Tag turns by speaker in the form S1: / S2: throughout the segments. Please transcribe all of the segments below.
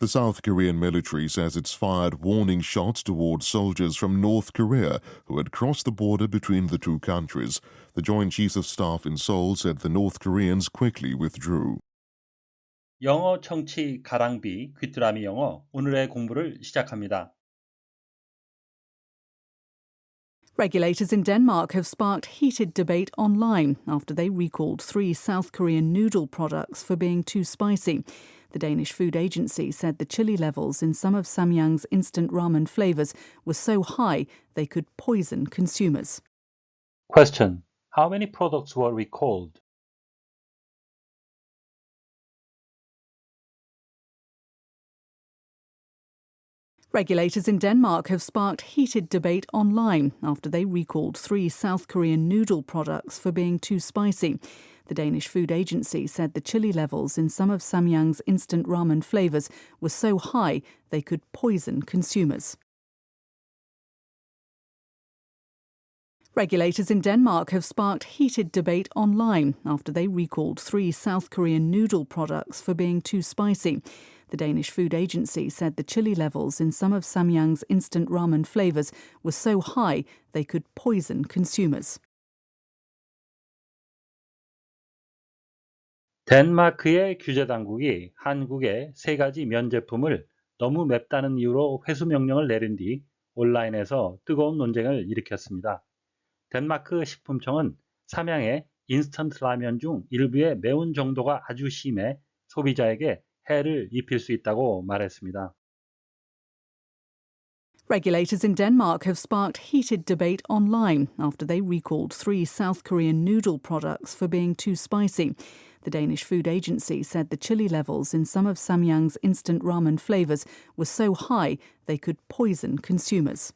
S1: The South Korean military says it's fired warning shots towards soldiers from North Korea who had crossed the border between the two countries. The Joint Chiefs of Staff in Seoul said the North Koreans quickly withdrew.
S2: 영어 청취 가랑비 귀뚜라미 영어 오늘의 공부를 시작합니다.
S3: Regulators in Denmark have sparked heated debate online after they recalled three South Korean noodle products for being too spicy. The Danish Food Agency said the chili levels in some of Samyang's instant ramen flavours were so high they could poison consumers.
S2: Question. How many products were recalled?
S3: Regulators in Denmark have sparked heated debate online after they recalled three South Korean noodle products for being too spicy. The Danish Food Agency said the chili levels in some of Samyang's instant ramen flavours were so high they could poison consumers. Regulators in Denmark have sparked heated debate online after they recalled three South Korean noodle products for being too spicy. The Danish Food Agency said the chili levels in some of Samyang's instant ramen flavours were so high they could poison consumers.
S2: 덴마크의 규제 당국이 한국의 세 가지 면 제품을 너무 맵다는 이유로 회수 명령을 내린 뒤 온라인에서 뜨거운 논쟁을 일으켰습니다. 덴마크 식품청은 삼양의 인스턴트 라면 중 일부의 매운 정도가 아주 심해 소비자에게 해를 입힐 수 있다고 말했습니다.
S3: Regulators in Denmark have sparked heated debate online after they recalled three South Korean noodle products for being too spicy. The Danish Food Agency said the chili levels in some of Samyang's instant ramen flavours were so high they could poison consumers.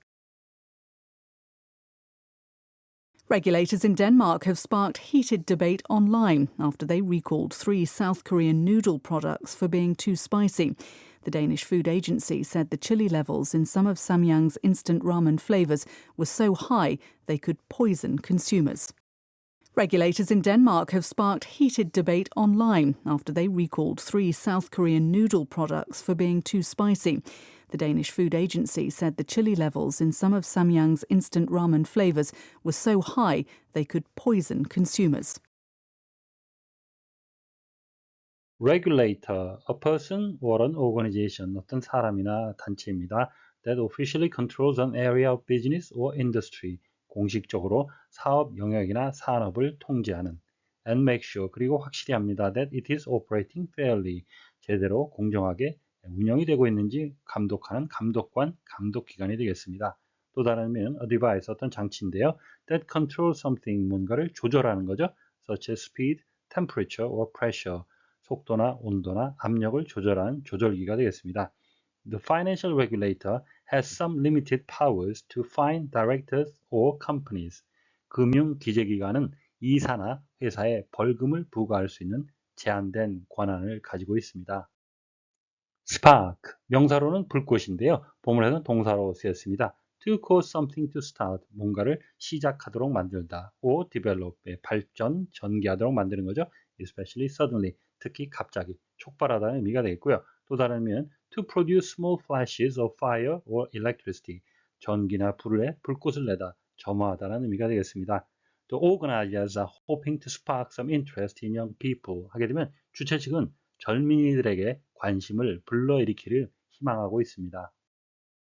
S3: Regulators in Denmark have sparked heated debate online after they recalled three South Korean noodle products for being too spicy. The Danish Food Agency said the chili levels in some of Samyang's instant ramen flavours were so high they could poison consumers. Regulators in Denmark have sparked heated debate online after they recalled three South Korean noodle products for being too spicy. The Danish Food Agency said the chili levels in some of Samyang's instant ramen flavours were so high they could poison consumers.
S2: Regulator, a person or an organization, 어떤 사람이나 단체입니다. that officially controls an area of business or industry, 공식적으로 사업 영역이나 산업을 통제하는 and make sure, 그리고 확실히 합니다. that it is operating fairly, 제대로 공정하게 운영이 되고 있는지 감독하는 감독관, 감독기관이 되겠습니다. 또 다른 의미는 device, 어떤 장치인데요. that controls something, 뭔가를 조절하는 거죠. such as speed, temperature or pressure, 속도나 온도나 압력을 조절하는 조절기가 되겠습니다. The financial regulator has some limited powers to fine directors or companies. 금융 기재기관은 이사나 회사에 벌금을 부과할 수 있는 제한된 권한을 가지고 있습니다. spark, 명사로는 불꽃인데요. 보물에는 동사로 쓰였습니다. to cause something to start, 뭔가를 시작하도록 만들다. or develop, 발전, 전개하도록 만드는 거죠. especially suddenly, 특히 갑자기, 촉발하다는 의미가 되겠고요. 또 다른 의미는 to produce small flashes of fire or electricity, 전기나 불에 불꽃을 내다, 점화하다는 의미가 되겠습니다. The organizers are hoping to spark some interest in young people. 하게 되면 주최 측은 젊은이들에게 관심을 불러일으키를 희망하고 있습니다.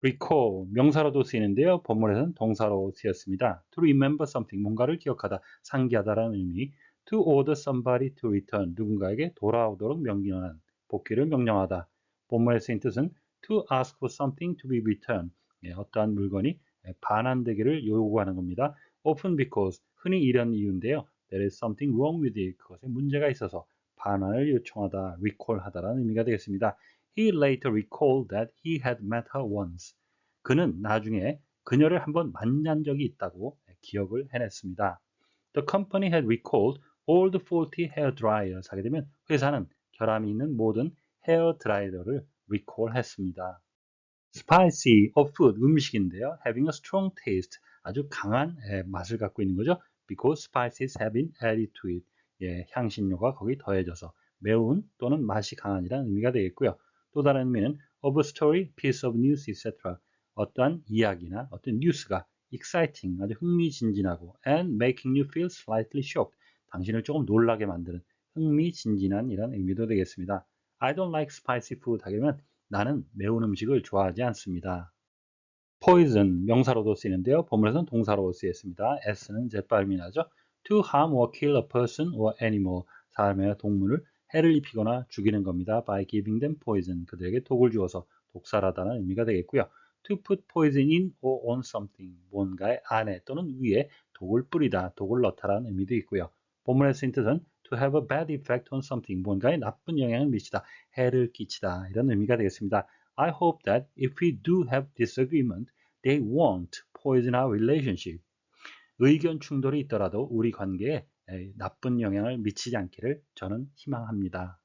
S2: recall, 명사로도 쓰이는데요. 본문에서는 동사로 쓰였습니다. to remember something, 뭔가를 기억하다, 상기하다라는 의미. to order somebody to return, 누군가에게 돌아오도록 명령하는, 복귀를 명령하다. 본문에 쓰인 뜻은 to ask for something to be returned, 예, 어떠한 물건이 반환되기를 요구하는 겁니다. often because, 흔히 이런 이유인데요. there is something wrong with it, 그것에 문제가 있어서 반환을 요청하다, recall하다라는 의미가 되겠습니다. He later recalled that he had met her once. 그는 나중에 그녀를 한번 만난 적이 있다고 기억을 해냈습니다. The company had recalled all the faulty hair dryers. 하게 되면 회사는 결함이 있는 모든 헤어 드라이어를 recall했습니다. Spicy, a food, 음식인데요. Having a strong taste, 아주 강한 맛을 갖고 있는 거죠. Because spices have been added to it. 예, 향신료가 거기 더해져서 매운 또는 맛이 강한이라는 의미가 되겠고요. 또 다른 의미는 of a story, piece of news, etc. 어떠한 이야기나 어떤 뉴스가 exciting, 아주 흥미진진하고 and making you feel slightly shocked, 당신을 조금 놀라게 만드는 흥미진진한 이런 의미도 되겠습니다. I don't like spicy food 하려면 나는 매운 음식을 좋아하지 않습니다. poison 명사로도 쓰이는데요. 본문에서는 동사로 쓰였습니다. s는 제발음이 나죠. to harm or kill a person or animal 사람이나 동물을 해를 입히거나 죽이는 겁니다. by giving them poison 그들에게 독을 주어서 독살하다는 의미가 되겠고요. to put poison in or on something 뭔가의 안에 또는 위에 독을 뿌리다, 독을 넣다라는 의미도 있고요. 본문의 쓰인 뜻은 to have a bad effect on something 뭔가에 나쁜 영향을 미치다, 해를 끼치다 이런 의미가 되겠습니다. I hope that if we do have disagreement, they won't poison our relationship. 의견 충돌이 있더라도 우리 관계에 나쁜 영향을 미치지 않기를 저는 희망합니다.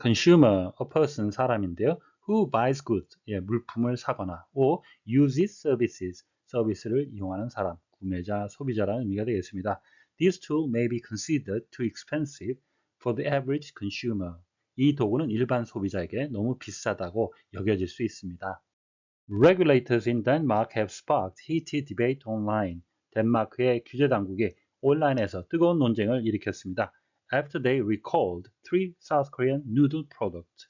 S2: consumer, a person, 사람인데요. who buys goods, 예, 물품을 사거나 or uses services, 서비스를 이용하는 사람, 구매자, 소비자라는 의미가 되겠습니다. This tool may be considered too expensive for the average consumer. 이 도구는 일반 소비자에게 너무 비싸다고 여겨질 수 있습니다. Regulators in Denmark have sparked heated debate online. 덴마크의 규제 당국이 온라인에서 뜨거운 논쟁을 일으켰습니다. After they recalled three South Korean noodle products.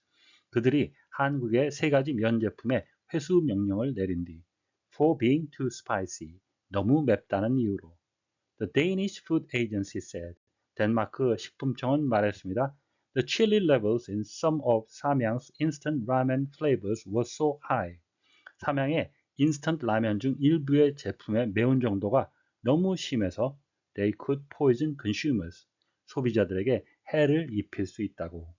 S2: 그들이 한국의 세 가지 면 제품에 회수 명령을 내린 뒤 for being too spicy. 너무 맵다는 이유로. The Danish Food Agency said. 덴마크 식품청은 말했습니다. The chili levels in some of Samyang's instant ramen flavors were so high. 삼양의 인스턴트 라면 중 일부의 제품의 매운 정도가 너무 심해서 they could poison consumers. 소비자들에게 해를 입힐 수 있다고.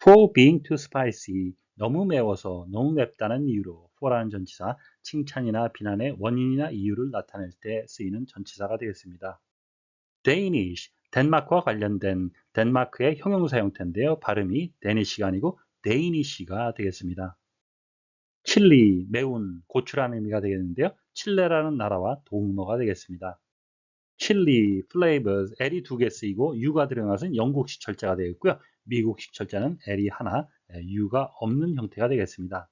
S2: For being too spicy. 너무 매워서 너무 맵다는 이유로 for라는 전치사 칭찬이나 비난의 원인이나 이유를 나타낼 때 쓰이는 전치사가 되겠습니다. Danish, 덴마크와 관련된 덴마크의 형용사 형태인데요. 발음이 데니시가 아니고 데이니시가 되겠습니다. 칠리, 매운, 고추라는 의미가 되겠는데요. 칠레라는 나라와 동머가 되겠습니다. 칠리, flavors, L이 두 개 쓰이고 U가 들어간 것은 영국식 철자가 되겠고요. 미국식 철자는 L이 하나, U가 없는 형태가 되겠습니다.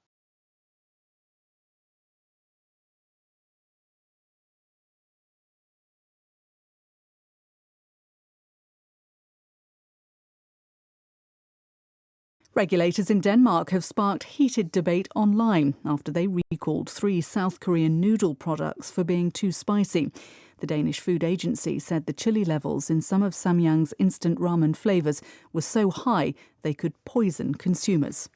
S3: Regulators in Denmark have sparked heated debate online after they recalled three South Korean noodle products for being too spicy. The Danish Food Agency said the chili levels in some of Samyang's instant ramen flavours were so high they could poison consumers.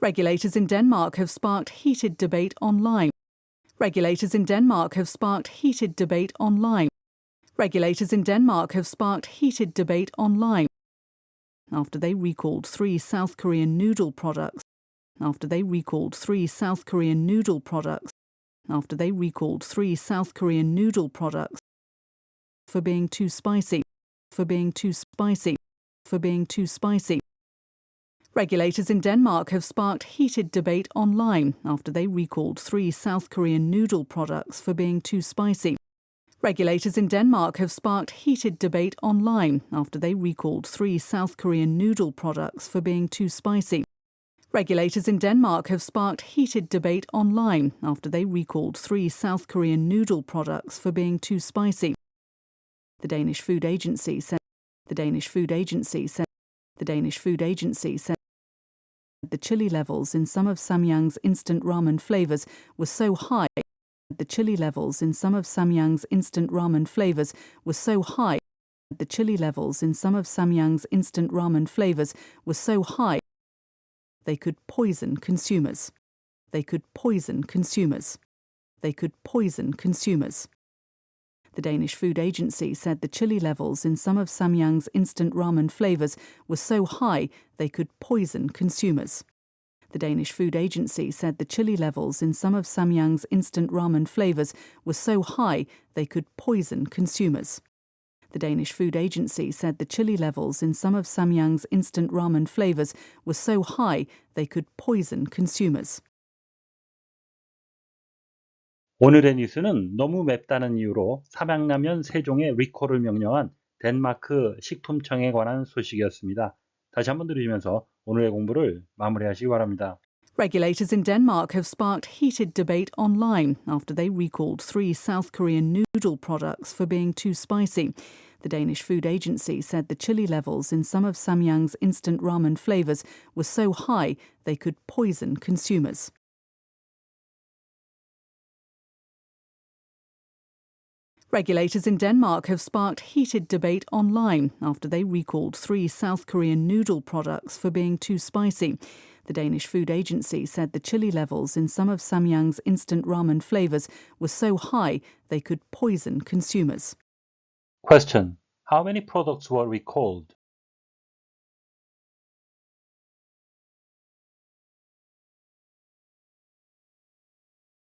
S3: Regulators in Denmark have sparked heated debate online. Regulators in Denmark have sparked heated debate online. Regulators in Denmark have sparked heated debate online after they recalled three South Korean noodle products. After they recalled three South Korean noodle products. After they recalled three South Korean noodle products for being too spicy. For being too spicy. For being too spicy. Regulators in Denmark have sparked heated debate online after they recalled three South Korean noodle products for being too spicy. Regulators in Denmark have sparked heated debate online after they recalled three South Korean noodle products for being too spicy. Regulators in Denmark have sparked heated debate online after they recalled three South Korean noodle products for being too spicy. The Danish Food Agency said the Danish Food Agency said the Danish Food Agency said the chili levels in some of Samyang's instant ramen flavors were so high the chili levels in some of Samyang's instant ramen flavors were so high. The chili levels in some of Samyang's instant ramen flavors were so high they could poison consumers. They could poison consumers. They could poison consumers. The Danish Food Agency said the chili levels in some of Samyang's instant ramen flavors were so high they could poison consumers. The Danish Food Agency said the chili levels in some of Samyang's instant ramen flavors were so high they could poison consumers. The Danish Food Agency said the chili levels in some of Samyang's instant ramen flavors were so high they could poison consumers.
S2: 오늘의 뉴스는 너무 맵다는 이유로 삼양라면 세종의 리콜을 명령한 덴마크 식품청에 관한 소식이었습니다. 다시 한번 들으시면서 오늘의 공부를 마무리하시기 바랍니다.
S3: Regulators in Denmark have sparked heated debate online after they recalled three South Korean noodle products for being too spicy. The Danish Food Agency said the chili levels in some of Samyang's instant ramen flavours were so high they could poison consumers. Regulators in Denmark have sparked heated debate online after they recalled three South Korean noodle products for being too spicy. The Danish Food Agency said the chili levels in some of Samyang's instant ramen flavours were so high they could poison consumers.
S2: Question. How many products were recalled?